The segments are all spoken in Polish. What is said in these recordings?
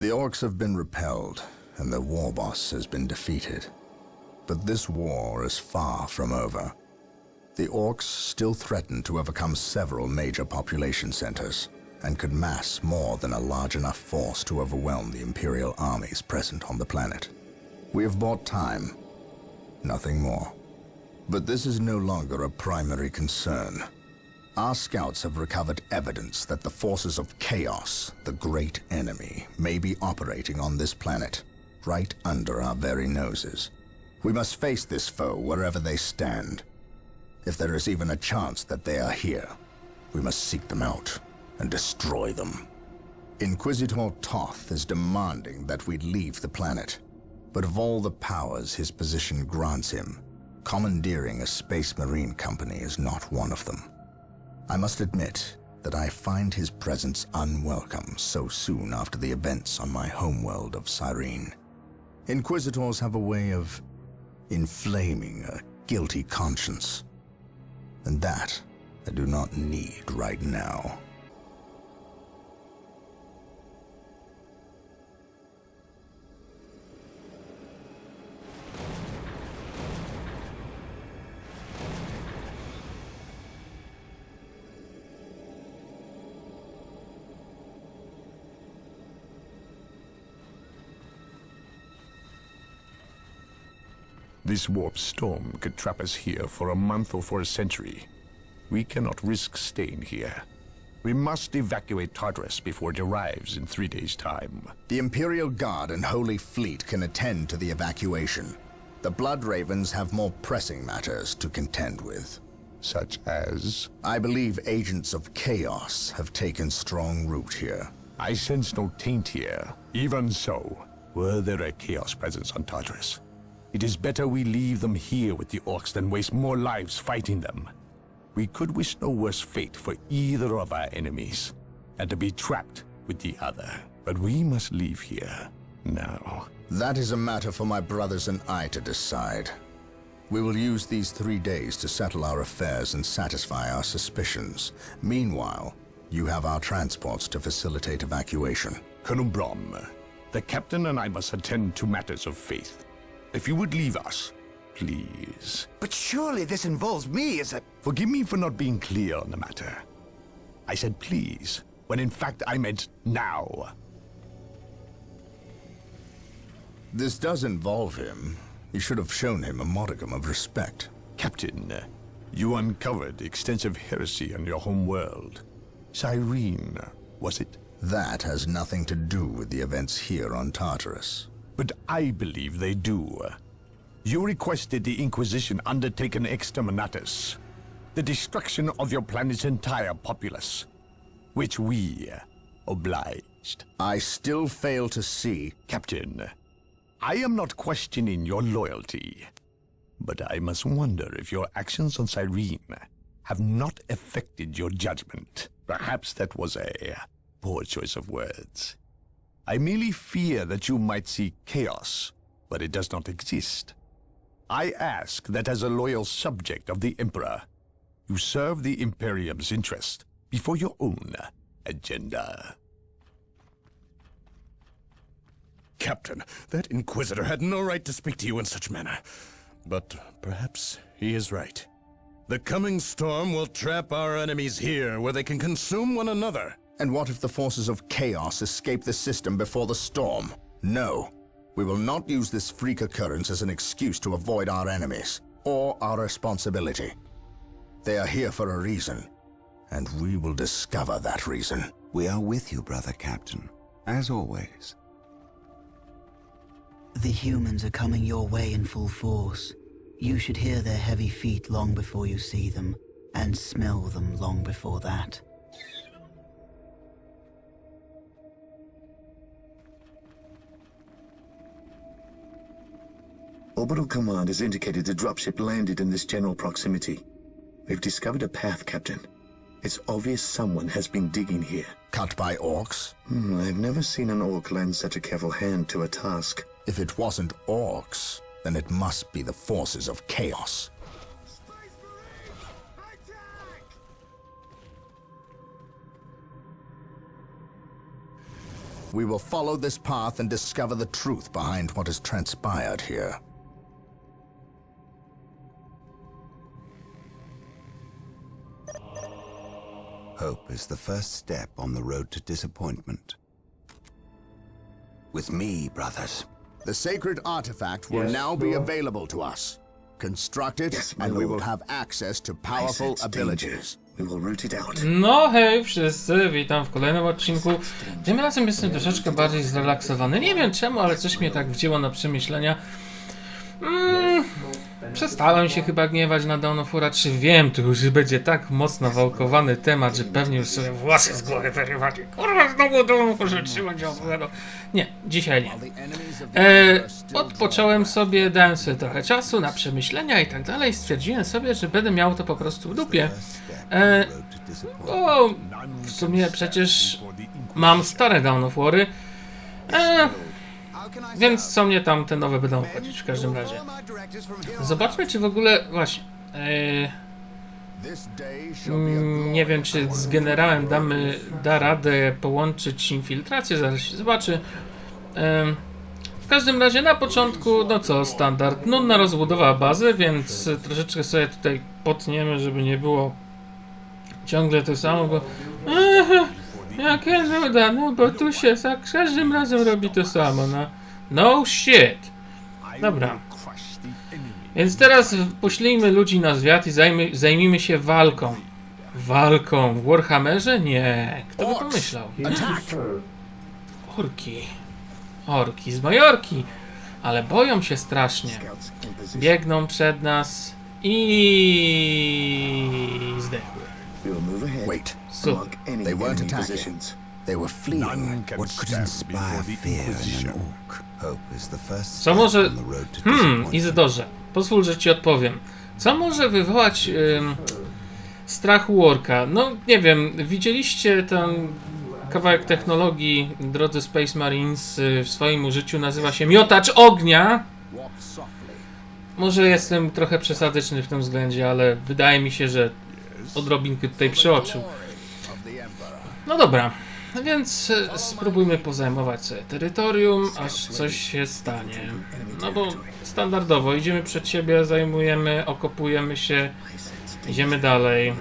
The orcs have been repelled, and their war boss has been defeated. But this war is far from over. The orcs still threaten to overcome several major population centers, and could mass more than a large enough force to overwhelm the Imperial armies present on the planet. We have bought time, nothing more. But this is no longer a primary concern. Our scouts have recovered evidence that the forces of Chaos, the great enemy, may be operating on this planet, right under our very noses. We must face this foe wherever they stand. If there is even a chance that they are here, we must seek them out and destroy them. Inquisitor Toth is demanding that we leave the planet. But of all the powers his position grants him, commandeering a space marine company is not one of them. I must admit that I find his presence unwelcome so soon after the events on my homeworld of Cyrene. Inquisitors have a way of inflaming a guilty conscience. And that I do not need right now. This warp storm could trap us here for a month or for a century. We cannot risk staying here. We must evacuate Tartarus before it arrives in three days' time. The Imperial Guard and Holy Fleet can attend to the evacuation. The Blood Ravens have more pressing matters to contend with. Such as... I believe agents of chaos have taken strong root here. I sense no taint here. Even so, were there a Chaos presence on Tartarus? It is better we leave them here with the Orcs than waste more lives fighting them. We could wish no worse fate for either of our enemies, and to be trapped with the other. But we must leave here, now. That is a matter for my brothers and I to decide. We will use these three days to settle our affairs and satisfy our suspicions. Meanwhile, you have our transports to facilitate evacuation. Colonel Brom, the captain and I must attend to matters of faith. If you would leave us, please. But surely this involves me as a... Forgive me for not being clear on the matter. I said please, when in fact I meant now. This does involve him. You should have shown him a modicum of respect. Captain, you uncovered extensive heresy on your home world. Cyrene, was it? That has nothing to do with the events here on Tartarus. But I believe they do. You requested the Inquisition undertake an exterminatus, the destruction of your planet's entire populace, which we obliged. I still fail to see... Captain, I am not questioning your loyalty, but I must wonder if your actions on Cyrene have not affected your judgment. Perhaps that was a poor choice of words. I merely fear that you might see chaos, but it does not exist. I ask that as a loyal subject of the Emperor, you serve the Imperium's interest before your own agenda. Captain, that Inquisitor had no right to speak to you in such manner. But perhaps he is right. The coming storm will trap our enemies here, where they can consume one another. And what if the forces of chaos escape the system before the storm? No. We will not use this freak occurrence as an excuse to avoid our enemies, or our responsibility. They are here for a reason, and we will discover that reason. We are with you, brother captain, as always. The humans are coming your way in full force. You should hear their heavy feet long before you see them, and smell them long before that. Orbital Command has indicated the dropship landed in this general proximity. We've discovered a path, Captain. It's obvious someone has been digging here. Cut by orcs? Hmm, I've never seen an orc lend such a careful hand to a task. If it wasn't orcs, then it must be the forces of chaos. We will follow this path and discover the truth behind what has transpired here. Hope is the first step on the road to disappointment. With me, brothers. The sacred artifact will now be available to us. Construct it, Yes, and we will lord. have access to I powerful abilities. We will root it out. No hej wszyscy, witam w kolejnym odcinku. Tym razem jestem troszeczkę bardziej zrelaksowany. Nie wiem czemu, ale coś mnie tak wzięło na przemyślenia. Mm, przestałem się chyba gniewać na Dawn of War 3. Wiem, tu już będzie tak mocno wałkowany temat, że pewnie już sobie włosy z głowy wyrywacie. Kurwa, znowu Dawn of War 3 będzie opowiadał. Nie, dzisiaj nie. E, odpocząłem sobie, dałem sobie trochę czasu na przemyślenia i tak dalej. Stwierdziłem sobie, że będę miał to po prostu w dupie. E, Road to disappointment. o, w sumie przecież mam stare Dawn of War'y. E, więc co mnie tam te nowe będą obchodzić w każdym razie. Zobaczmy, czy w ogóle. Właśnie. E, Mm, Nie wiem, czy z generałem damy, da radę połączyć infiltrację, zaraz się zobaczy. Em, W każdym razie na początku, no co, standard. Nudna rozbudowa bazy, więc e, troszeczkę sobie tutaj potniemy, żeby nie było ciągle to samo, bo Ehe, jakie nuda, no bo tu się za każdym razem robi to samo, no. No shit. Dobra. Więc teraz poślijmy ludzi na zwiat i zajmy, zajmijmy się walką. Walką w Warhammerze? Nie. Kto by pomyślał? Orki. Orki z Majorki. Ale boją się strasznie. Biegną przed nas i zdechły. We they were fleeing. What could inspire fear in an orc? Hope is the first Co step może- on the road to Hmm. Izydorze, pozwól, że ci odpowiem. Co może wywołać ym, strach u orka? No, nie wiem, widzieliście ten kawałek technologii, drodzy Space Marines, y, w swoim użyciu nazywa się miotacz ognia. Może jestem trochę przesadyczny w tym względzie, ale wydaje mi się, że odrobinkę tutaj przeoczył. The Emperor. No więc e, spróbujmy pozajmować sobie terytorium, aż coś się stanie. No bo standardowo idziemy przed siebie, zajmujemy, okopujemy się, idziemy dalej.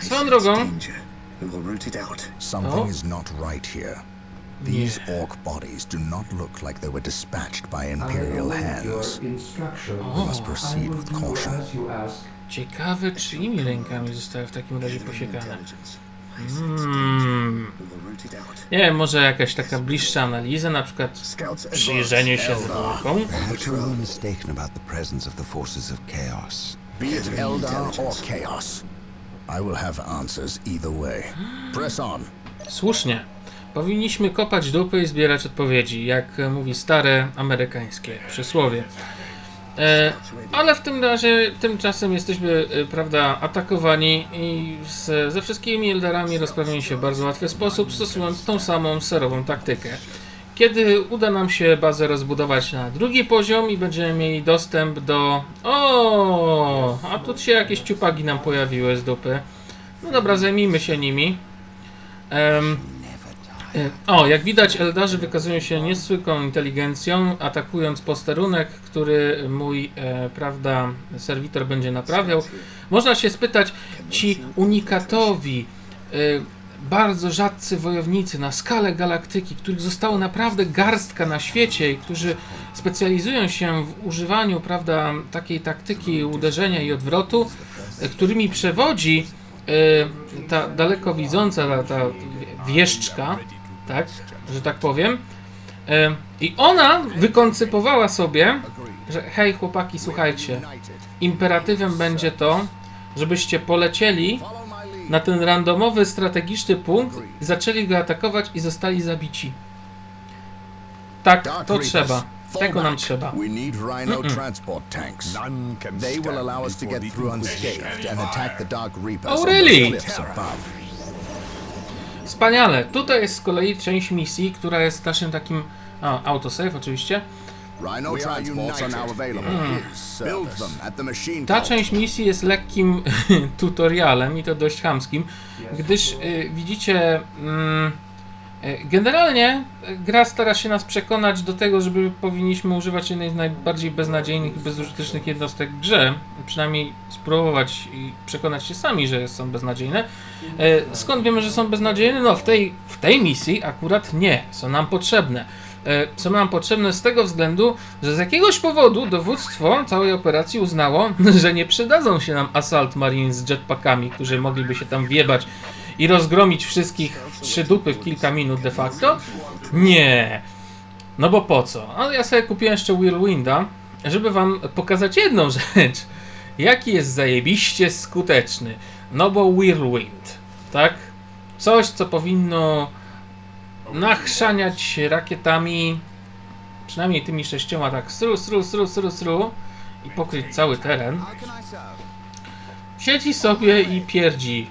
Swoją drogą-. Something Oh. is not right here. These orc bodies do not look like they were dispatched by Imperial hands. We must proceed with caution. Ciekawe, czyimi rękami zostały w takim razie posiekane. Hmm. Out. Nie wiem, może jakaś taka bliższa analiza, na przykład przyjrzenie się zwłokom. Perhaps we're all mistaken about the presence of the forces of chaos. Be it Eldar or Chaos. I will have answers either way. Press on. Słusznie. Powinniśmy kopać dupy i zbierać odpowiedzi, jak mówi stare amerykańskie przysłowie. E, ale w tym razie, tymczasem jesteśmy, e, prawda, atakowani i z, ze wszystkimi Eldarami rozprawiamy się w bardzo łatwy sposób, stosując tą samą serową taktykę. Kiedy uda nam się bazę rozbudować na drugi poziom i będziemy mieli dostęp do... O, a tu się jakieś ciupagi nam pojawiły z dupy. No dobra, zajmijmy się nimi. Em, e, o, jak widać, Eldarzy wykazują się niezwykłą inteligencją, atakując posterunek, który mój, e, prawda, serwitor będzie naprawiał. Można się spytać, ci unikatowi, e, bardzo rzadcy wojownicy na skalę galaktyki, których zostało naprawdę garstka na świecie i którzy specjalizują się w używaniu, prawda, takiej taktyki uderzenia i odwrotu, e, którymi przewodzi e, ta daleko widząca, ta, ta wieszczka, tak, że tak powiem. I ona wykoncypowała sobie, że hej chłopaki, słuchajcie, imperatywem będzie to, żebyście polecieli na ten randomowy, strategiczny punkt, zaczęli go atakować i zostali zabici. Tak, to trzeba. Tego nam trzeba. We need Rhino transport tanks. None can They will allow us to get through unscathed and attack the Dark Reapers Oh, on really? Wspaniale. Tutaj jest z kolei część misji, która jest naszym takim. A, autosave oczywiście. Rhino transports are now available. Build them at the machine Ta część misji jest lekkim tutorialem i to dość chamskim, gdyż y, widzicie, mm, Generalnie e, gra stara się nas przekonać do tego, żeby powinniśmy używać jednej z najbardziej beznadziejnych i bezużytecznych jednostek w grze. Przynajmniej spróbować i przekonać się sami, że są beznadziejne. E, Skąd wiemy, że są beznadziejne? No w tej, w tej misji akurat nie. Są nam potrzebne. E, Są nam potrzebne z tego względu, że z jakiegoś powodu dowództwo całej operacji uznało, że nie przydadzą się nam Assault Marines z jetpackami, którzy mogliby się tam wjebać i rozgromić wszystkich w trzy dupy w kilka minut de facto? Nie. No bo po co? Ale ja sobie kupiłem jeszcze Whirlwinda, żeby wam pokazać jedną rzecz. Jaki jest zajebiście skuteczny. No bo Whirlwind, tak? Coś, co powinno nachrzaniać rakietami, przynajmniej tymi sześcioma, tak stru, stru, stru, stru, stru i pokryć cały teren. Siedzi sobie i pierdzi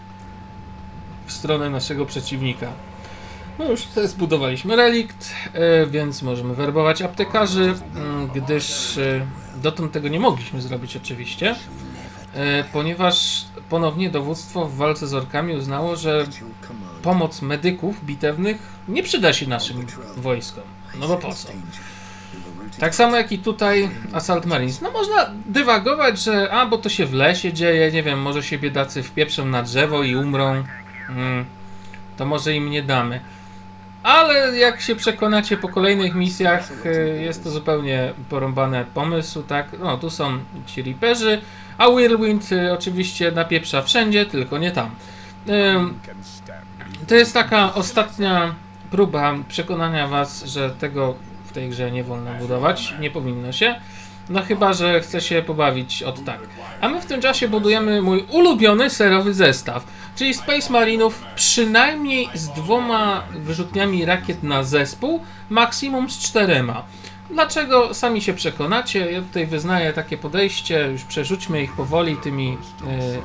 stronę naszego przeciwnika. No już zbudowaliśmy relikt, e, więc możemy werbować aptekarzy, gdyż e, dotąd tego nie mogliśmy zrobić oczywiście, e, ponieważ ponownie dowództwo w walce z orkami uznało, że pomoc medyków bitewnych nie przyda się naszym wojskom. No bo po co? Tak samo jak i tutaj Assault Marines. No można dywagować, że a, bo to się w lesie dzieje, nie wiem, może się biedacy wpieprzą na drzewo i umrą. Mm, to może im nie damy. Ale jak się przekonacie po kolejnych misjach, y, jest to zupełnie porąbany pomysł, tak? No, tu są ci Reaperzy, a Whirlwind y, oczywiście napieprza wszędzie, tylko nie tam. To jest taka ostatnia próba przekonania was, że tego w tej grze nie wolno budować, nie powinno się. No chyba, że chce się pobawić od tak. A my w tym czasie budujemy mój ulubiony serowy zestaw, czyli Space Marinów przynajmniej z dwoma wyrzutniami rakiet na zespół, maksimum z czterema. Dlaczego? Sami się przekonacie. Ja tutaj wyznaję takie podejście, już przerzućmy ich powoli tymi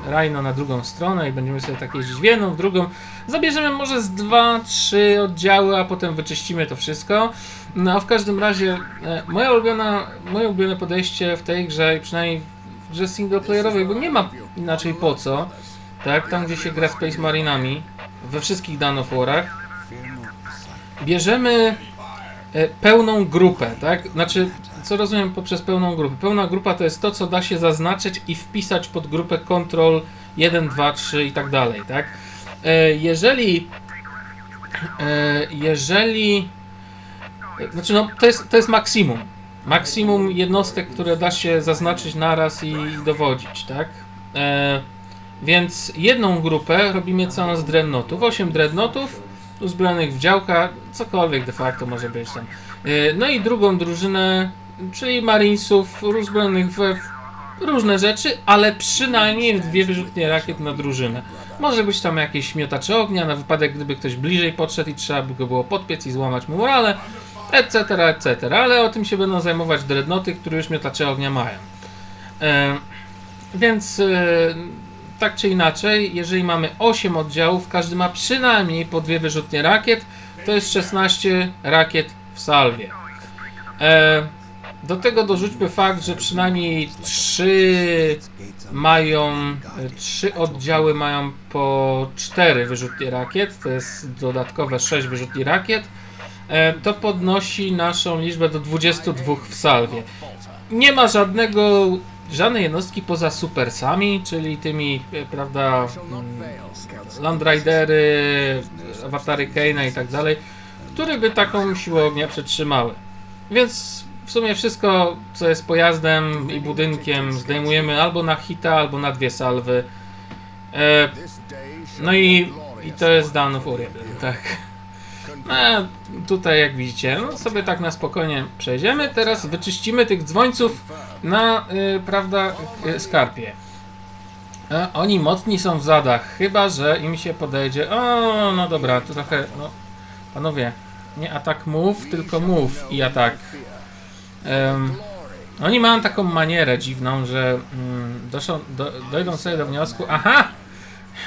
y, Rhino na drugą stronę i będziemy sobie tak jeździć w jedną, w drugą. Zabierzemy może z dwa, trzy oddziały, a potem wyczyścimy to wszystko. No a w każdym razie e, moja ulubiona, moje ulubione podejście w tej grze, przynajmniej w grze singleplayerowej, bo nie ma inaczej po co, tak, tam gdzie się gra Space Marinami, we wszystkich Dawn of War'ach, bierzemy e, pełną grupę, tak? Znaczy, co rozumiem poprzez pełną grupę? Pełna grupa to jest to, co da się zaznaczyć i wpisać pod grupę Control 1, 2, 3 i tak dalej, tak? E, Jeżeli jeżeli znaczy no, to jest, to jest maksimum. Maksimum jednostek, które da się zaznaczyć naraz i dowodzić, tak? E, więc jedną grupę robimy całą z dreadnoughtów. 8 dreadnoughtów uzbrojonych w działka, cokolwiek de facto może być tam. E, no i drugą drużynę, czyli marinesów uzbrojonych w różne rzeczy, ale przynajmniej dwie wyrzutnie rakiet na drużynę. Może być tam jakieś miotacze ognia, na wypadek gdyby ktoś bliżej podszedł i trzeba by go było podpiec i złamać mu morale, etc., etc., ale o tym się będą zajmować dreadnoty, które już miotacze ognia mają. E, więc e, tak czy inaczej, jeżeli mamy 8 oddziałów, każdy ma przynajmniej po dwie wyrzutnie rakiet, to jest 16 rakiet w salwie. E, do tego dorzućmy fakt, że przynajmniej 3 mają, 3 oddziały mają po 4 wyrzutnie rakiet, to jest dodatkowe 6 wyrzutni rakiet. E, to podnosi naszą liczbę do 22 w salwie. Nie ma żadnego, żadnej jednostki poza supersami, czyli tymi, e, prawda, mm, Land Ridery, awatary Kane'a i tak dalej, które by taką siłę ognia przetrzymały. Więc w sumie wszystko, co jest pojazdem i budynkiem, zdejmujemy albo na hita, albo na dwie salwy. E, no i, i to jest Dan of Uriel, tak. A tutaj jak widzicie, no sobie tak na spokojnie przejdziemy. Teraz wyczyścimy tych dzwońców na, y, prawda, y, skarpie. A oni mocni są w zadach, chyba że im się podejdzie. O, no dobra, to trochę, no, panowie, nie atak move, tylko move i atak. Em, oni mają taką manierę dziwną, że mm, doszą, do, dojdą sobie do wniosku, aha,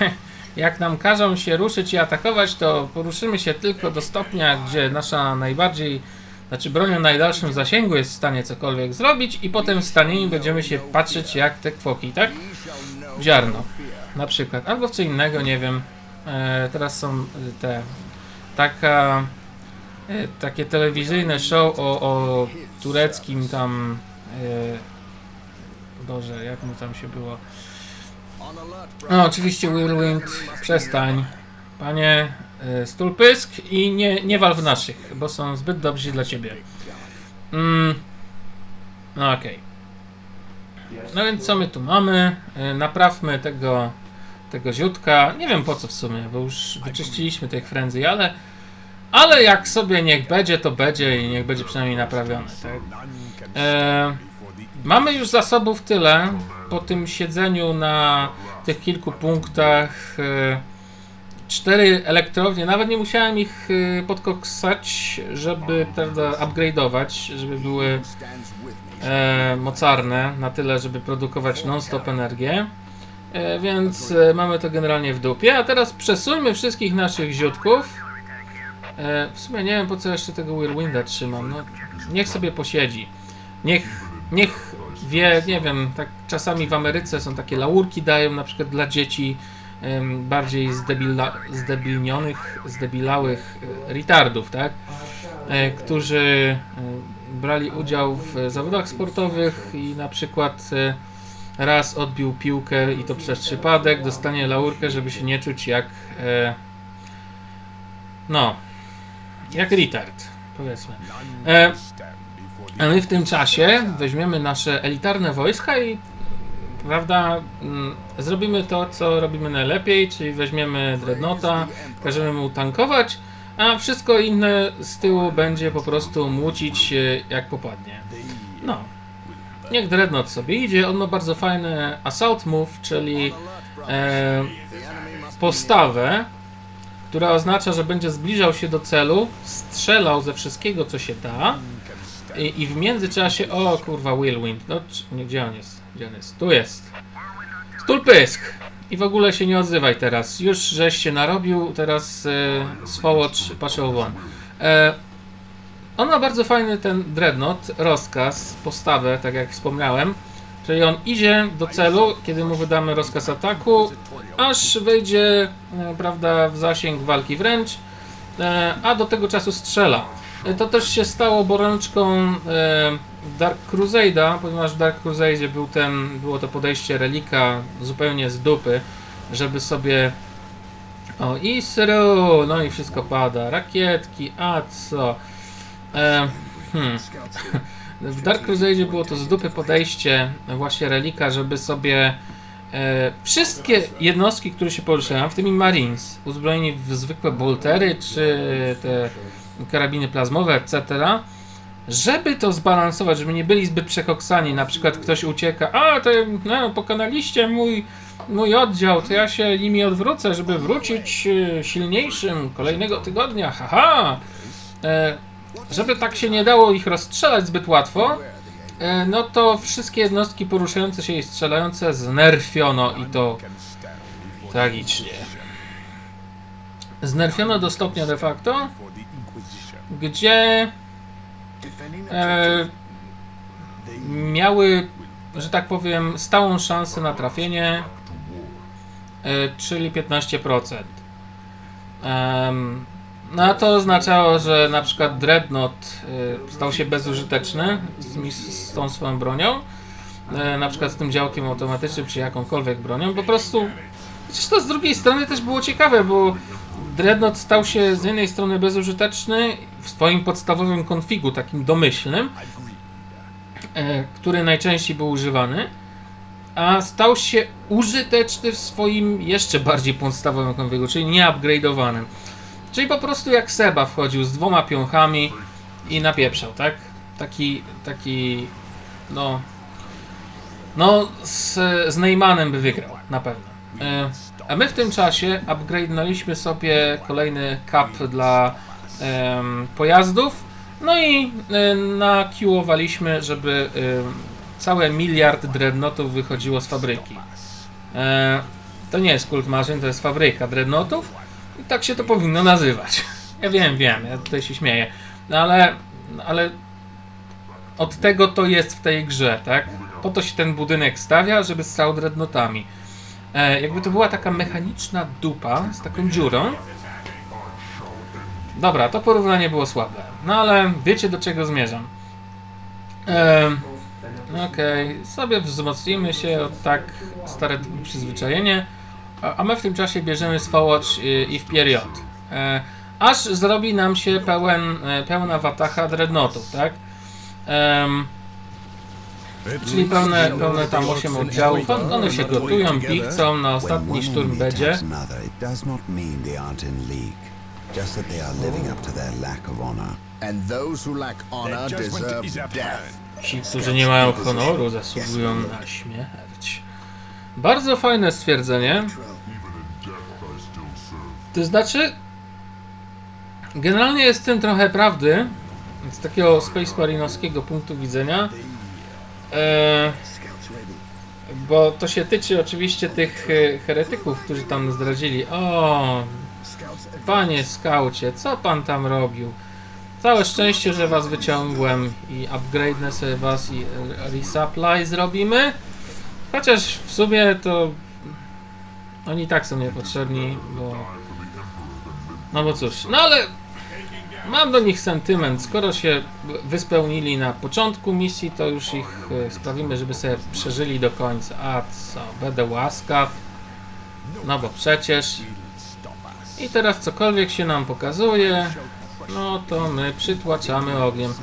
jak nam każą się ruszyć i atakować, to poruszymy się tylko do stopnia, gdzie nasza najbardziej, znaczy broń o najdalszym zasięgu jest w stanie cokolwiek zrobić i potem staniemy będziemy się patrzeć jak te kwoki, tak? W ziarno na przykład, albo w co innego, nie wiem. E, teraz są y, te taka e, takie telewizyjne show o, o tureckim tam e, Boże, jak mu tam się było no oczywiście Whirlwind, przestań panie e, Stulpysk i nie, nie wal w naszych, bo są zbyt dobrzy dla ciebie mm, no okej no więc co my tu mamy? E, Naprawmy tego, tego ziutka. Nie wiem po co w sumie, bo już wyczyściliśmy tych frędzy, ale, ale jak sobie niech będzie, to będzie i niech będzie przynajmniej naprawione. Tak? E, mamy już zasobów tyle po tym siedzeniu na tych kilku punktach. E, cztery elektrownie, nawet nie musiałem ich e, podkoksać, żeby prawda, upgrade'ować, żeby były e, mocarne na tyle, żeby produkować non-stop energię. E, więc e, mamy to generalnie w dupie. A teraz przesuńmy wszystkich naszych ziutków. E, w sumie nie wiem po co jeszcze tego Whirlwinda trzymam. No, niech sobie posiedzi. Niech, niech wie, nie wiem, tak czasami w Ameryce są takie laurki dają na przykład dla dzieci em, bardziej zdebila, zdebilnionych, zdebilałych e, retardów, tak? E, którzy e, brali udział w zawodach sportowych i na przykład e, raz odbił piłkę i to przez przypadek, dostanie laurkę, żeby się nie czuć jak e, no, jak retard, powiedzmy. E, a my w tym czasie weźmiemy nasze elitarne wojska i prawda, mm, zrobimy to, co robimy najlepiej, czyli weźmiemy Dreadnoughta, każemy mu tankować, a wszystko inne z tyłu będzie po prostu młócić jak popadnie. No. Niech Dreadnought sobie idzie, on ma bardzo fajny assault move, czyli e, postawę, która oznacza, że będzie zbliżał się do celu, strzelał ze wszystkiego, co się da i, i w międzyczasie, o kurwa, Whirlwind, no gdzie on jest? Gdzie on jest? Tu jest. Stulpysk! I w ogóle się nie odzywaj teraz. Już żeś się narobił, teraz e, swołocz patrzył won. E, on ma bardzo fajny ten dreadnought, rozkaz, postawę, tak jak wspomniałem. Czyli on idzie do celu, kiedy mu wydamy rozkaz ataku, aż wejdzie, e, prawda, w zasięg walki wręcz, e, a do tego czasu strzela. E, To też się stało borączką e, Dark Crusade'a, ponieważ w Dark Crusade był ten, było to podejście relika zupełnie z dupy, żeby sobie o Isru, no i wszystko pada, rakietki, a co? E, hmm. W Dark Crusade było to z dupy podejście właśnie relika, żeby sobie e, wszystkie jednostki, które się poruszają, w tym i Marines, uzbrojeni w zwykłe boltery czy te karabiny plazmowe, etc., żeby to zbalansować, żeby nie byli zbyt przekoksani, na przykład ktoś ucieka, a to no, pokonaliście mój, mój oddział, to ja się nimi odwrócę, żeby wrócić e, silniejszym kolejnego tygodnia, haha! E, żeby tak się nie dało ich rozstrzelać zbyt łatwo, e, no to wszystkie jednostki poruszające się i strzelające znerfiono i to tragicznie. Znerfiono do stopnia de facto, gdzie e, miały, że tak powiem, stałą szansę na trafienie, e, czyli 15%. Em, no a to oznaczało, że na przykład Dreadnought e, stał się bezużyteczny z, z tą swoją bronią, e, na przykład z tym działkiem automatycznym, czy jakąkolwiek bronią, po prostu Chociaż to z drugiej strony też było ciekawe, bo Dreadnought stał się z jednej strony bezużyteczny w swoim podstawowym konfigu, takim domyślnym, e, który najczęściej był używany, a stał się użyteczny w swoim jeszcze bardziej podstawowym konfigu, czyli nieupgrade'owanym. Czyli po prostu jak Seba wchodził z dwoma piąchami i napieprzał, tak? Taki, taki, no, no z, z Neymanem by wygrał, na pewno. E, A my w tym czasie upgrade'naliśmy sobie kolejny cap dla pojazdów, no i e, nakiłowaliśmy, żeby em, całe miliard dreadnoughtów wychodziło z fabryki. E, to nie jest kult maszyn, to jest fabryka dreadnoughtów i tak się to powinno nazywać. Ja wiem, wiem, ja tutaj się śmieję, no ale, ale od tego to jest w tej grze, tak? Po to się ten budynek stawia, żeby stał dreadnoughtami. E, jakby to była taka mechaniczna dupa z taką dziurą. Dobra, to porównanie było słabe. No ale wiecie do czego zmierzam. Em, Okej, sobie wzmocnimy się od tak stare przyzwyczajenie, a my w tym czasie bierzemy Swatch i, i w period. E, aż zrobi nam się pełen, e, pełna watacha dreadnoughtów, tak? Czyli pełne, pełne tam 8 oddziałów, On- one się gotują, pichcą, na ostatni szturm będzie. Just that they are living up to their lack of honor. And those who lack honor deserve death. Ci, którzy nie mają honoru, zasługują na śmierć. Bardzo fajne stwierdzenie. To znaczy, generalnie jest w tym trochę prawdy, z takiego Space Marinowskiego punktu widzenia. E, bo to się tyczy oczywiście tych e, heretyków, którzy tam zdradzili. O, panie skaucie, co pan tam robił? Całe szczęście, że was wyciągłem i upgrade'nę sobie was i resupply zrobimy. Chociaż w sumie to oni tak są niepotrzebni, bo no bo cóż, no ale mam do nich sentyment. Skoro się wyspełnili na początku misji, to już ich e, sprawimy, żeby sobie przeżyli do końca. A co, będę łaskaw. No bo przecież. I teraz cokolwiek się nam pokazuje, no to my przytłaczamy ogniem.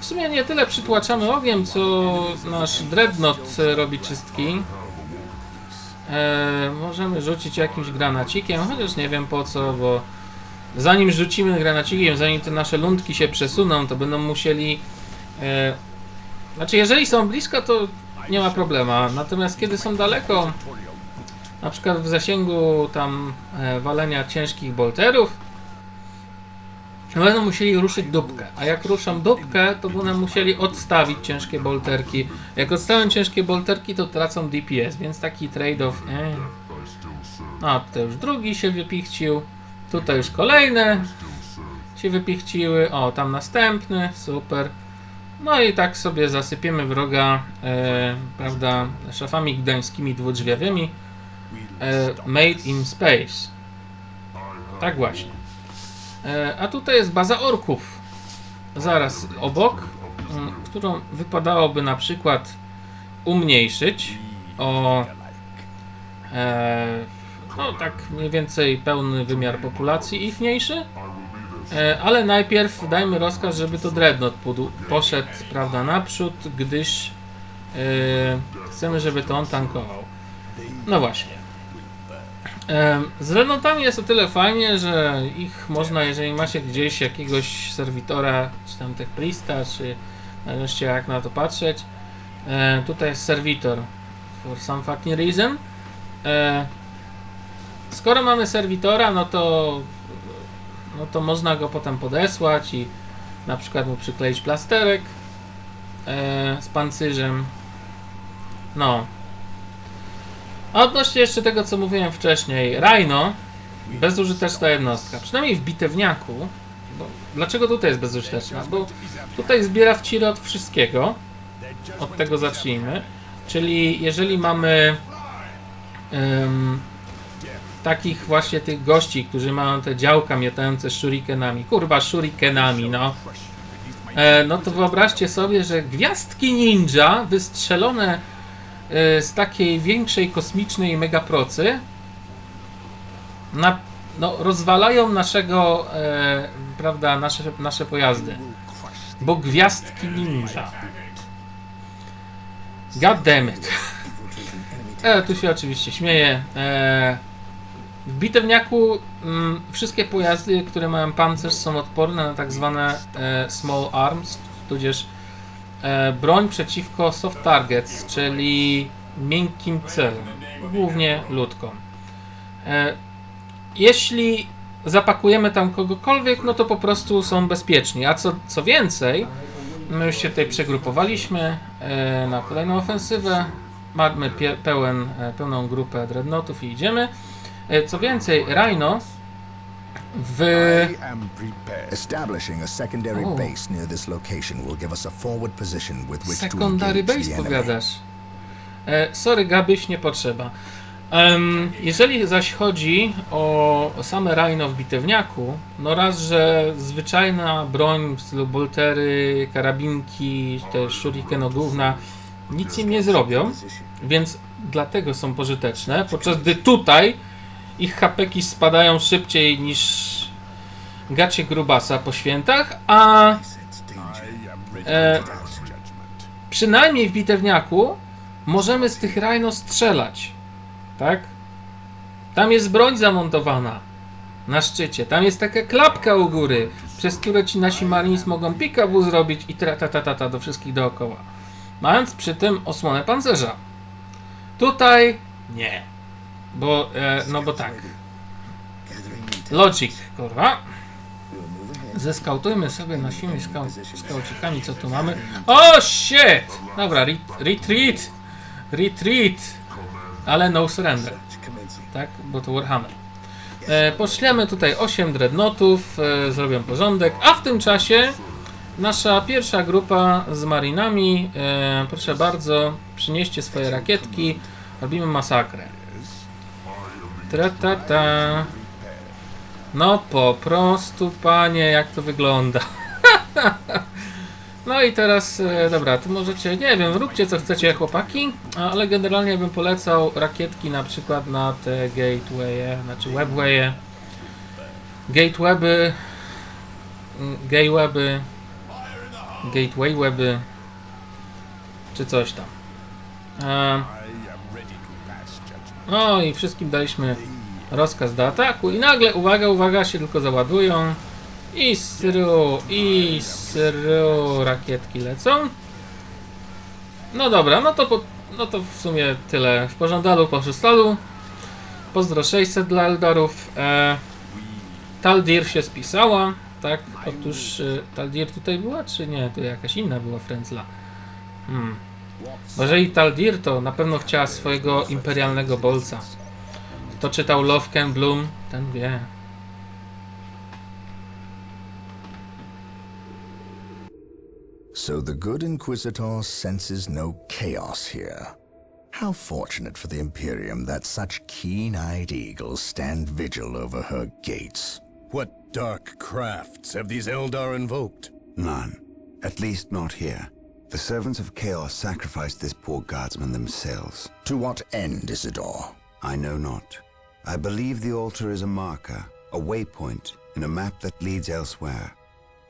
W sumie nie tyle przytłaczamy ogniem, co nasz dreadnought robi czystki. E, możemy rzucić jakimś granacikiem, chociaż nie wiem po co, bo zanim rzucimy granacikiem, zanim te nasze lądki się przesuną, to będą musieli. E, znaczy, jeżeli są blisko, to nie ma problemu. Natomiast kiedy są daleko, na przykład w zasięgu tam e, walenia ciężkich bolterów, będą musieli ruszyć dupkę. A jak ruszą dupkę, to będą musieli odstawić ciężkie bolterki. Jak odstawią ciężkie bolterki, to tracą DPS, więc taki trade-off. E. No, tutaj już drugi się wypichcił. Tutaj już kolejne się wypichciły. O, tam następny, super. No i tak sobie zasypiemy wroga, e, prawda, szafami gdańskimi dwudrzwiawymi. E, made in space. Tak właśnie. E, a tutaj jest baza orków. Zaraz obok, m, którą wypadałoby na przykład umniejszyć o e, no tak mniej więcej pełny wymiar populacji ichniejszy. E, ale najpierw dajmy rozkaz, żeby to Dreadnought poszedł prawda, naprzód, gdyż chcemy, żeby to on tankował. No właśnie. Z Renotami jest o tyle fajnie, że ich można, jeżeli macie gdzieś jakiegoś serwitora, czy tam Prista, czy nareszcie jak na to patrzeć. Tutaj jest serwitor for some fucking reason. Skoro mamy serwitora, no to no to można go potem podesłać i na przykład mu przykleić plasterek z pancerzem. No, a odnośnie jeszcze tego, co mówiłem wcześniej, Rhino, bezużyteczna jednostka, przynajmniej w bitewniaku, bo dlaczego tutaj jest bezużyteczna? Bo tutaj zbiera w od wszystkiego, od tego zacznijmy, czyli jeżeli mamy em, takich właśnie tych gości, którzy mają te działka miotające shurikenami, kurwa shurikenami, no, e, no to wyobraźcie sobie, że gwiazdki ninja wystrzelone z takiej większej kosmicznej megaprocy na, no, rozwalają naszego, e, prawda, nasze, nasze pojazdy. Bo gwiazdki ninja. God damn it. E, tu się oczywiście śmieję. E, w bitewniaku mm, wszystkie pojazdy, które mają pancerz są odporne na tak zwane e, small arms, tudzież e, broń przeciwko soft targets, czyli miękkim celom, głównie ludkom. E, jeśli zapakujemy tam kogokolwiek, no to po prostu są bezpieczni. A co, co więcej, my już się tutaj przegrupowaliśmy e, na kolejną ofensywę. Mamy pełen, e, pełną grupę dreadnoughtów i idziemy. E, co więcej, Rhino w. Establishing a secondary Oh. base near this location will give us a forward position with which to Secondary engage base powiadasz. E, sorry, Gabyś, nie potrzeba. Em, jeżeli zaś chodzi o same rajno w bitewniaku, no raz, że zwyczajna broń w stylu boltery, karabinki, te shurikenogówna nic im nie zrobią, więc dlatego są pożyteczne, podczas gdy tutaj ich hapeki spadają szybciej niż gacie grubasa po świętach, a e, przynajmniej w bitewniaku możemy z tych rajno strzelać. Tak? Tam jest broń zamontowana na szczycie. Tam jest taka klapka u góry, przez które ci nasi marines mogą pick-upu zrobić i ta do wszystkich dookoła. Mając przy tym osłonę pancerza. Tutaj nie. Bo, e, no bo tak. Logic, kurwa. Zeskautujmy sobie naszymi skał skaucikami, co tu mamy. O, shit! Dobra, re retreat! Retreat! Ale no surrender. Tak, bo to Warhammer. E, tutaj 8 dreadnotów, e, zrobią porządek, a w tym czasie nasza pierwsza grupa z marinami, e, proszę bardzo, przynieście swoje rakietki, robimy masakrę. Tra ta ta. No po prostu, panie, jak to wygląda. No i teraz, e, dobra, tu możecie, nie wiem, róbcie co chcecie chłopaki, ale generalnie bym polecał rakietki na przykład na te gatewaye, znaczy webwaye, gateweby, mm, gayweby, gateway weby, czy coś tam. No i wszystkim daliśmy rozkaz do ataku i nagle, uwaga, uwaga, się tylko załadują. I sru, i sru, rakietki lecą. No dobra, no to, po, no to w sumie tyle. W pożądalu, po przystalu. Pozdro 600 dla Eldorów. E, Taldir się spisała, tak? Otóż e, Taldir tutaj była, czy nie? To jakaś inna była Frenzla. Hmm. Jeżeli Taldir, to na pewno chciała swojego imperialnego bolca. Kto czytał Bloom, ten wie. So the good Inquisitor senses no chaos here. How fortunate for the Imperium that such keen-eyed eagles stand vigil over her gates. What dark crafts have these Eldar invoked? None. At least not here. The servants of Chaos sacrificed this poor guardsman themselves. To what end, Isidore? I know not. I believe the altar is a marker, a waypoint in a map that leads elsewhere.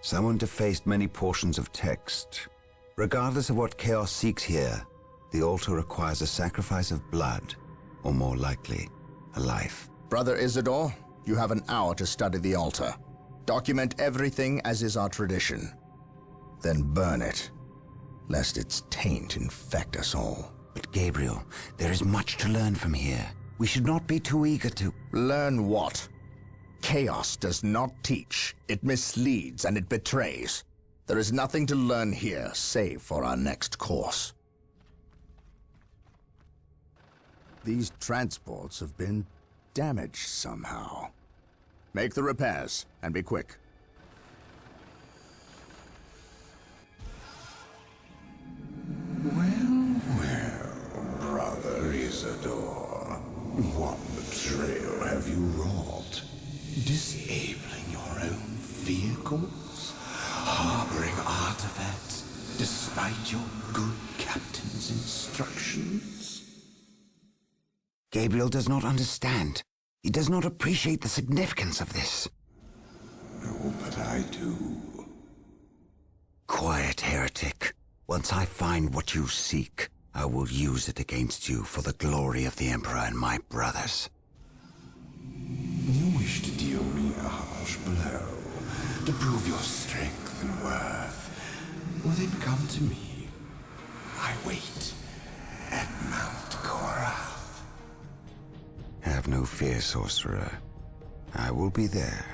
Someone defaced many portions of text. Regardless of what Chaos seeks here, the altar requires a sacrifice of blood, or more likely, a life. Brother Isidore, you have an hour to study the altar. Document everything as is our tradition. Then burn it, lest its taint infect us all. But Gabriel, there is much to learn from here. We should not be too eager to... Learn what? Chaos does not teach. It misleads and it betrays. There is nothing to learn here, save for our next course. These transports have been damaged somehow. Make the repairs, and be quick. Brother Isidore, what betrayal have you wrought? Disabling your own vehicles? Harboring artifacts despite your good captain's instructions? Gabriel does not understand. He does not appreciate the significance of this. No, but I do. Quiet, heretic. Once I find what you seek, I will use it against you for the glory of the Emperor and my brothers. You wish to deal me a harsh blow, to prove your strength and worth. Well, then come to me. I wait at Mount Korath. Have no fear, sorcerer. I will be there.